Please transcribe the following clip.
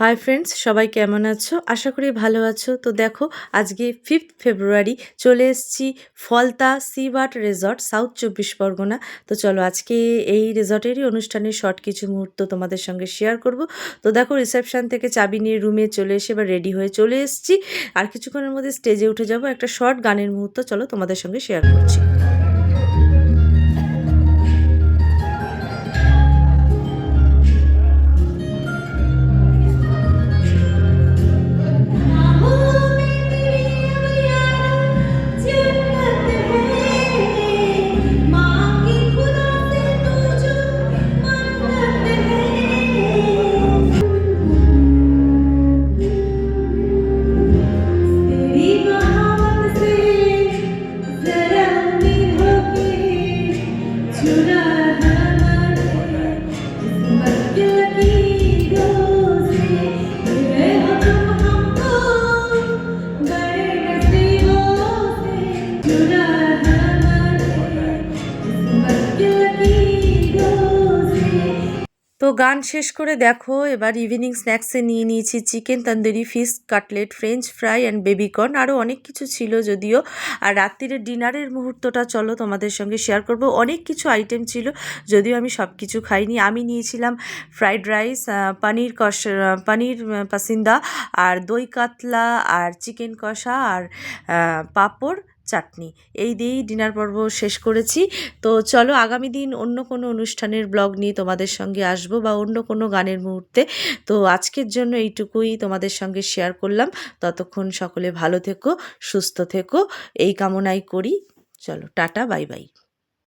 Hi friends সবাই কেমন আছো? আশা করি ভালো আছো। তো দেখো, আজকে ফিফথ ফেব্রুয়ারি চলে এসেছি ফলতা সিবাট রেজর্ট সাউথ চব্বিশ পরগনা। তো চলো আজকে এই রেজর্টেরই অনুষ্ঠানের শর্ট কিছু মুহূর্ত তোমাদের সঙ্গে শেয়ার করব। তো দেখো রিসেপশন থেকে চাবি নিয়ে রুমে চলে এসে এবার রেডি হয়ে চলে এসেছি। আর কিছুক্ষণের মধ্যে স্টেজে উঠে যাব একটা শর্ট গানের মুহূর্ত। চলো তোমাদের সঙ্গে শেয়ার করছি। তো গান শেষ করে দেখো, এবার ইভিনিং স্ন্যাক্সে নিয়ে নিয়েছি chicken tandoori fish cutlet french fry and baby corn আরও অনেক কিছু ছিল যদিও। আর রাত্রিরের ডিনারের মুহূর্তটা চলো তোমাদের সঙ্গে শেয়ার করব। অনেক কিছু আইটেম ছিল যদিও আমি সব কিছু খাইনি। আমি নিয়েছিলাম ফ্রাইড রাইস পনির কষ পনির পাসিন্দা আর দই কাতলা, আর চিকেন কষা, আর পাঁপড়। চাটনি। এই দিয়েই ডিনার পর্ব শেষ করেছি। তো চলো আগামী দিন অন্য কোনো অনুষ্ঠানের ব্লগ নিয়ে তোমাদের সঙ্গে আসব বা অন্য কোনো গানের মুহূর্তে। তো আজকের জন্য এইটুকুই তোমাদের সঙ্গে শেয়ার করলাম। ততক্ষণ সকলে ভালো থেকো, সুস্থ থেকো। এই কামনাই করি। চলো টাটা, বাই বাই।